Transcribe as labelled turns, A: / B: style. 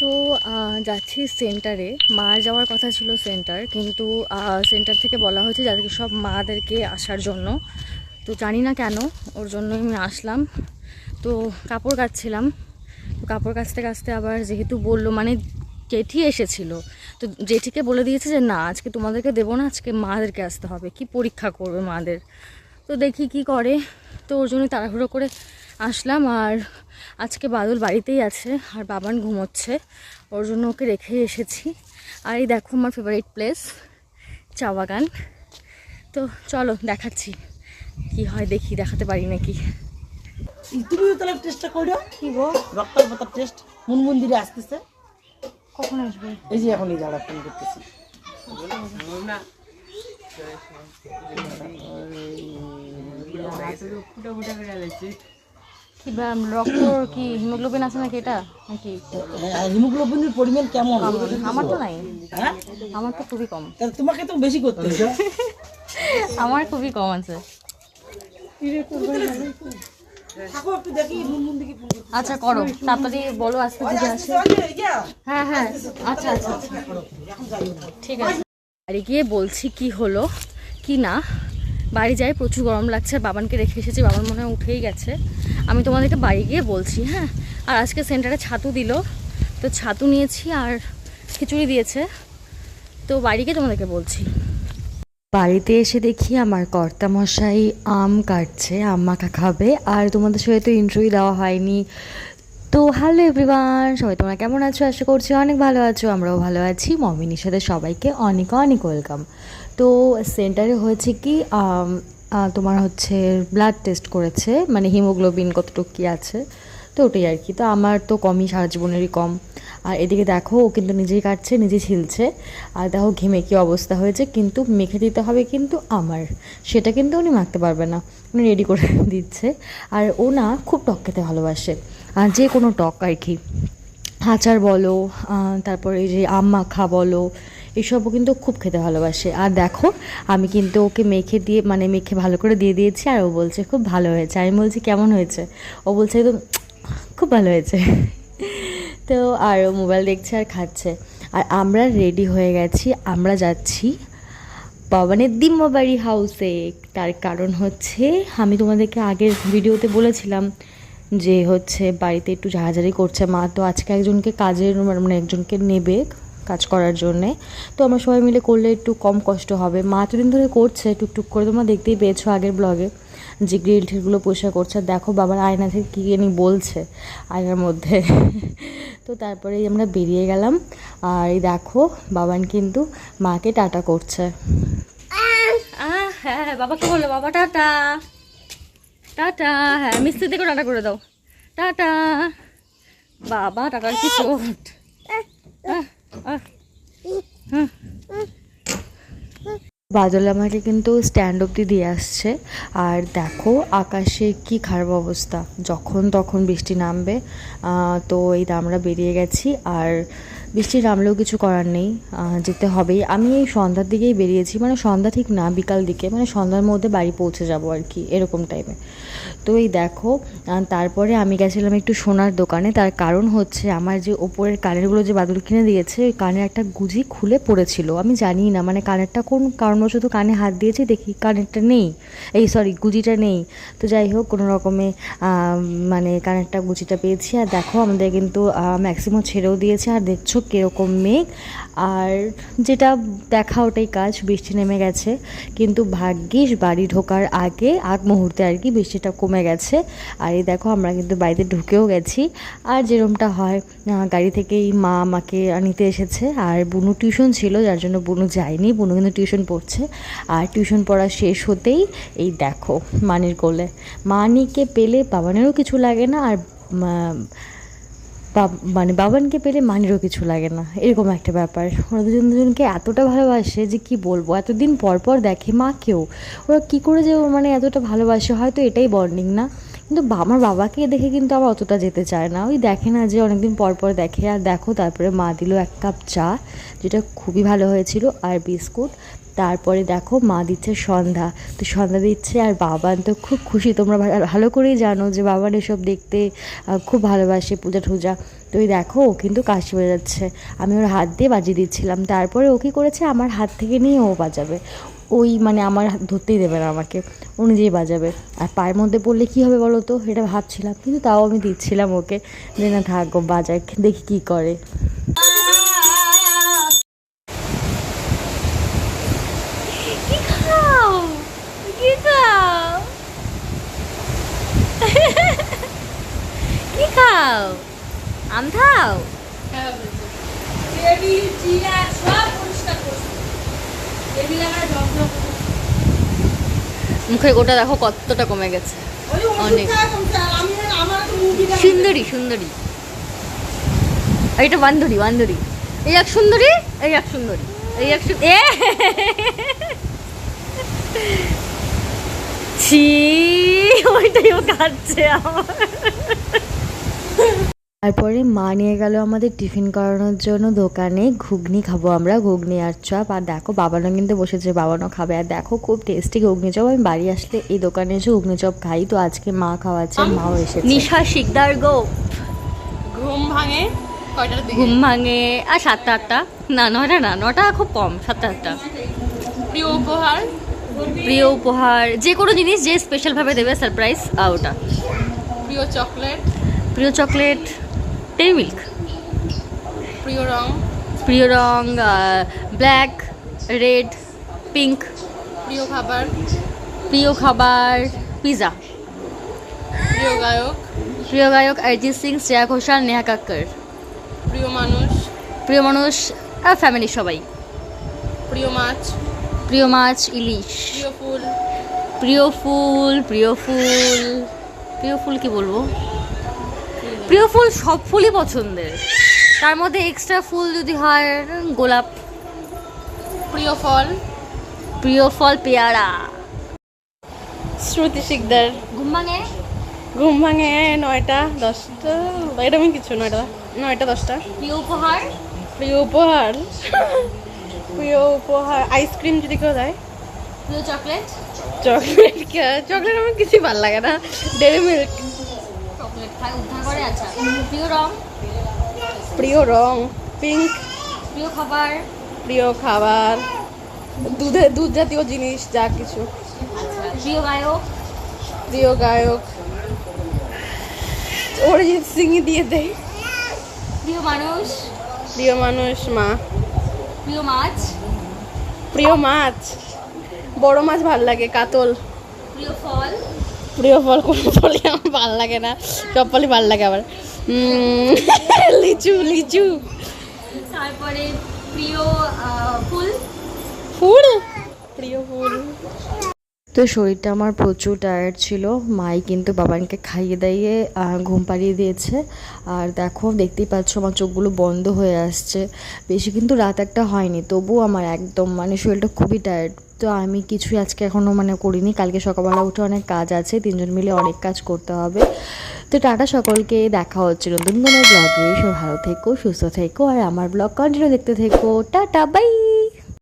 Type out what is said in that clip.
A: তো যাচ্ছি সেন্টারে মার যাওয়ার কথা ছিল সেন্টার কিন্তু সেন্টার থেকে বলা হয়েছে যাদেরকে সব মাদেরকে আসার জন্য। তো জানি না কেন, ওর জন্য আমি আসলাম। তো কাপড় কাচছিলাম। তো কাপড় কাচতে কাচতে আবার যেহেতু বলল মানে জেঠি এসেছিল। তো জেঠিকে বলে দিয়েছে যে, না, আজকে তোমাদেরকে দেবো না, আজকে মাদেরকে আসতে হবে। কি পরীক্ষা করবে মাদের? তো দেখি কি করে। তো ওর জন্য তাড়াহুড়ো করে আসলাম আর আজকে বাদল বাড়িতেই আছে আর বাবান ঘুমোচ্ছে ওর জন্য ওকে রেখে এসেছি আর এই দেখো আমার ফেভারিট প্লেস চা বাগান তো চলো দেখাচ্ছি কি হয় দেখি দেখাতে পারি নাকি
B: তুমিও তাহলে টেস্টটা করো
A: কি গো
B: রক্তের পাতার টেস্ট মন মন্দিরে আসতেছে
A: কখন আসবে
B: এই যে এখন এই যারা ফোন করতেছি
A: ব্যায়াম রক্ত কি হিমোগ্লোবিন আছে নাকি এটা? নাকি?
B: হিমোগ্লোবিনের পরিমাণ কেমন?
A: আমার তো নাই।
B: হ্যাঁ?
A: আমার তো খুবই কম।
B: তোমাকে তো বেশি করতে
A: আমার খুবই কম আছে। আচ্ছা করো। তাড়াতাড়ি বলো আজকে যদি আসে হ্যাঁ হ্যাঁ। আচ্ছা আচ্ছা। ঠিক আছে। বাড়ি গিয়ে বলছি কি হলো কি না। বাড়ি যাই, প্রচুর গরম লাগছে বাবানকে রেখে এসেছি বাবার মনে হয় উঠেই গেছে। আমি তোমাদেরকে বাড়ি গিয়ে বলছি হ্যাঁ? আর আজকে সেন্টারে ছাতু দিল, তো ছাতু নিয়েছি আর খিচুড়ি দিয়েছে। তো বাড়ি গিয়ে তোমাদেরকে বলছি। বাড়িতে এসে দেখি আমার কর্তা মশাই আম কাটছে, আম মাখা খাবে, আর তোমাদের সাথে তো ইন্ট্রোই দেওয়া হয়নি। তো হ্যালো এভরিওয়ান সবাই তোমরা কেমন আছো? আশা করছি অনেক ভালো আছো, আমরাও ভালো আছি। মমিনীর সাথে সবাইকে অনেক অনেক ওয়েলকাম তো সেন্টারে হয়েছে কি তোমার হচ্ছে ব্লাড টেস্ট করেছে মানে হিমোগ্লোবিন কতটুকু কী আছে, তো ওটাই আর কি। তো আমার তো কমই সারা জীবনেরই কম। আর এদিকে দেখো, ও কিন্তু নিজেই কাটছে, নিজেই ছিলছে। আর দেখো, ঘেমে কি অবস্থা হয়েছে, কিন্তু মেখে দিতে হবে কিন্তু আমার। সেটা কিন্তু উনি মাখতে পারবে না। উনি রেডি করে দিচ্ছে। আর ও না খুব টক খেতে ভালোবাসে। আর যে কোনো টক আর কি। আচার বলো তারপরে এই যে আম মাখা বলো এসবও কিন্তু খুব খেতে ভালোবাসে। আর দেখো, আমি কিন্তু ওকে মেখে দিয়ে মানে মেখে ভালো করে দিয়ে দিয়েছি, আর ও বলছে খুব ভালো হয়েছে। আমি বলছি, কেমন হয়েছে? ও বলছে একদম, খুব ভালো হয়েছে। তো আর ও মোবাইল দেখছে আর খাচ্ছে। আর আমরা রেডি হয়ে গেছি, আমরা যাচ্ছি বাবানের দিম্মাবাড়ি হাউসে। তার কারণ হচ্ছে, আমি তোমাদেরকে আগের ভিডিওতে বলেছিলাম যে হচ্ছে বাড়িতে একটু ঝাড়াঝাড়ি করছে মা। তো আজকে একজনকে কাজের মানে একজনকে নেবে কাজ করার জন্যে। তো আমরা সবাই মিলে করলে একটু কম কষ্ট হবে। মা এতদিন ধরে করছে টুকটুক করে। তোমরা দেখতেই পেয়েছ আগের ব্লগে যে গ্রিল ঠিলগুলো পরিষ্কার করছে। আর দেখো বাবার আয়না থেকে কী জানি বলছে আয়নার মধ্যে। তো তারপরে আমরা বেরিয়ে গেলাম। আর এই দেখো বাবান কিন্তু মাকে টাটা করছে। হ্যাঁ হ্যাঁ বাবাকে বলল? বাবা টাটা। টাটা হ্যাঁ মিস্ত্রি থেকে টাটা করে দাও। টাটা। বাবা টাটার কি চোট। বাদল আমাকে কিন্তু স্ট্যান্ড অব্দি দিয়ে আসছে। আর দেখো, আকাশে কি খারাপ অবস্থা। যখন তখন বৃষ্টি নামবে তো এই আমরা বেরিয়ে গেছি। আর বৃষ্টি নামলেও কিছু করার নেই যেতে হবেই। আমি এই সন্ধ্যার দিকেই বেরিয়েছি মানে সন্ধ্যা ঠিক না, বিকাল দিকে মানে সন্ধ্যার মধ্যে বাড়ি পৌঁছে যাব আর কি, এরকম টাইমে তো এই দেখো তারপরে আমি গেছিলাম একটু সোনার দোকানে, তার কারণ হচ্ছে আমার যে ওপরের কানেরগুলো যে বাদল কিনে দিয়েছে, ওই কানের একটা গুজি খুলে পড়েছিল। আমি জানি না মানে কানেরটা কোন কারণবশত কানে হাত দিয়েছি, দেখি কানেরটা নেই, এই সরি গুজিটা নেই। তো যাই হোক, কোনো রকমে মানে কানেরটা, গুজিটা পেয়েছি। আর দেখো, আমাদের কিন্তু ম্যাক্সিমাম ছেড়েও দিয়েছে। আর দেখছ কীরকম মেঘ, আর যেটা দেখা ওটাই কাজ, বৃষ্টি নেমে গেছে। কিন্তু ভাগ্যিস বাড়ি ঢোকার আগে, আগ মুহূর্তে আর কি বৃষ্টিটা কমে গেছে। আর এই দেখো, আমরা কিন্তু বাড়িতে ঢুকেও গেছি। আর যেরমটা হয় গাড়ি থেকেই মা আমাকে নিতে এসেছে। আর বুনু টিউশন ছিল, যার জন্য বুনু যায়নি। বুনু কিন্তু টিউশন পড়ছে। আর টিউশন পড়া শেষ হতেই এই দেখো, মানির কোলে। মানিকে পেলে বাবানেরও কিছু লাগে না, আর মানে বাবানকে পেলে মানিরও কিছু লাগে না, এরকম একটা ব্যাপার। ওরা দুজন দুজনকে এতটা ভালোবাসে যে কি বলব? এতদিন পর পর দেখে মাকেও ওরা কি করে যে মানে এতটা ভালোবাসে? হয়তো এটাই বন্ডিং না? কিন্তু আমার বাবাকে দেখে কিন্তু আবার অতটা যেতে চায় না। ওই দেখে না যে অনেকদিন পর পর দেখে, আর দেখো তারপরে মা দিল এক কাপ চা, যেটা খুবই ভালো হয়েছিল, আর বিস্কুট। তারপরে দেখো মা দিচ্ছে সন্ধ্যা। তো সন্ধ্যা দিচ্ছে, আর বাবান তো খুব খুশি। তোমরা ভালো করেই জানো যে বাবান এসব দেখতে খুব ভালোবাসে পূজা টুজা তো ওই দেখো ও কিন্তু কাশি বাজাচ্ছে আমি ওর হাত দিয়ে বাজিয়ে দিচ্ছিলাম। তারপরে ও কী করেছে? আমার হাত থেকে নিয়ে ও বাজাবে। ওই মানে আমার হাত ধরতেই দেবে না আমাকে। ও নিজেই বাজাবে। আর পায়ের মধ্যে পড়লে কী হবে বলো তো? এটা ভাবছিলাম। কিন্তু তাও আমি দিচ্ছিলাম ওকে। যে না থাক বাজায় দেখি কী করে। কি খাও? খাও? কি খাও? মুখে ওটা দেখো কতটা কমে গেছে। অনেক। সুন্দরী সুন্দরী। এটা বান্ধরী বান্ধরী। এই এক সুন্দরী, এই এক সুন্দরী। এই এক এ! ছি, ওইটাই ও খাচ্ছে আমার। তারপরে মা নিয়ে গেল আমাদের টিফিন করানোর জন্য দোকানে। ঘুগনি খাব আমরা ঘুগনি আর চপ। আর দেখো বাবানও কিন্তু বসেছে বাবানও খাবে। আর দেখো খুব টেস্টি ঘুগনি চপ। আমি বাড়ি আসলে এই দোকানে এসে ঘুগনি চপ খাই। তো আজকে মা খাওয়াচ্ছে মাও এসেছে। নিশা শিকদার গো।
C: ঘুম ভাঙে
A: ঘুম ভাঙে আর সাতটা আটটা। না নয়টা না নটা খুব কম সাতটা আটটা।
C: প্রিয় উপহার?
A: প্রিয় উপহার যে কোনো জিনিস যে স্পেশালভাবে দেবে সারপ্রাইজ ওটা।
C: প্রিয় চকলেট
A: প্রিয় চকলেট টেরি মিল্ক।
C: প্রিয় রং?
A: প্রিয় রং ব্ল্যাক রেড পিঙ্ক।
C: প্রিয় খাবার?
A: প্রিয় খাবার পিৎজা
C: প্রিয় গায়ক?
A: প্রিয় গায়ক অরিজিৎ সিং শ্রেয়া ঘোষাল নেহা কাক্কর।
C: প্রিয় মানুষ?
A: প্রিয় মানুষ আর ফ্যামিলি সবাই।
C: প্রিয় মাছ?
A: প্রিয় মাছ ইলিশ।
C: প্রিয় ফুল?
A: প্রিয় ফুল প্রিয় ফুল। প্রিয় ফুল কি বলব? প্রিয় ফুল সব ফুলই পছন্দের। তার মধ্যে এক্সট্রা ফুল যদি হয় গোলাপ।
C: প্রিয় ফল?
A: প্রিয় ফল পেয়ারা।
C: শ্রুতি শিকদার।
A: ঘুম ভাঙে?
C: ঘুম ভাঙে নয়টা দশটা। এরকমই কিছু নয়টা নয়টা দশটা।
A: প্রিয় উপহার?
C: প্রিয় উপহার? প্রিয় উপহার। আইসক্রিম যদি কেউ দেয়।
A: প্রিয় চকলেট
C: চকলেট চকলেট আমার কিছুই ভালো লাগে না। ডেরি মিল্ক
A: করে আচ্ছা প্রিয় রং?
C: প্রিয় রং পিঙ্ক
A: প্রিয় খাবার?
C: প্রিয় খাবার দুধে দুধ জাতীয় জিনিস যা কিছু।
A: প্রিয় গায়ক?
C: প্রিয় গায়ক। অরিজিৎ সিংই দিয়ে দেয়
A: প্রিয় মানুষ?
C: প্রিয় মানুষ মা।
A: প্রিয় মাছ?
C: প্রিয় মাছ। বড় মাছ ভালো লাগে কাতল।
A: প্রিয় ফল?
C: প্রিয় ফল কোনো ফলই আমার ভালো লাগে না। সব ফলই ভালো লাগে আবার। লিচু লিচু।
A: তারপরে প্রিয় আহ, ফুল?
C: ফুল? প্রিয় ফুল।
A: তো শরীরটা আমার প্রচুর টায়ার্ড ছিল। মাই কিন্তু বাবানকে খাইয়ে দাইয়ে ঘুম পাড়িয়ে দিয়েছে। আর দেখো দেখতেই পাচ্ছ আমার চোখগুলো বন্ধ হয়ে আসছে। বেশি কিন্তু রাত একটা হয়নি তবুও আমার একদম মানে শরীরটা খুবই টায়ার্ড তো আমি কিছুই আজকে এখনও মানে করিনি। কালকে সকালবেলা উঠে অনেক কাজ আছে, তিনজন মিলে অনেক কাজ করতে হবে। তো টাটা সকলকে, দেখা হচ্ছে নতুন কোনো ব্লগে সব ভালো থেকো, সুস্থ থেকো, আর আমার ব্লগ কন্টিনিউ দেখতে থেকো। Tata bye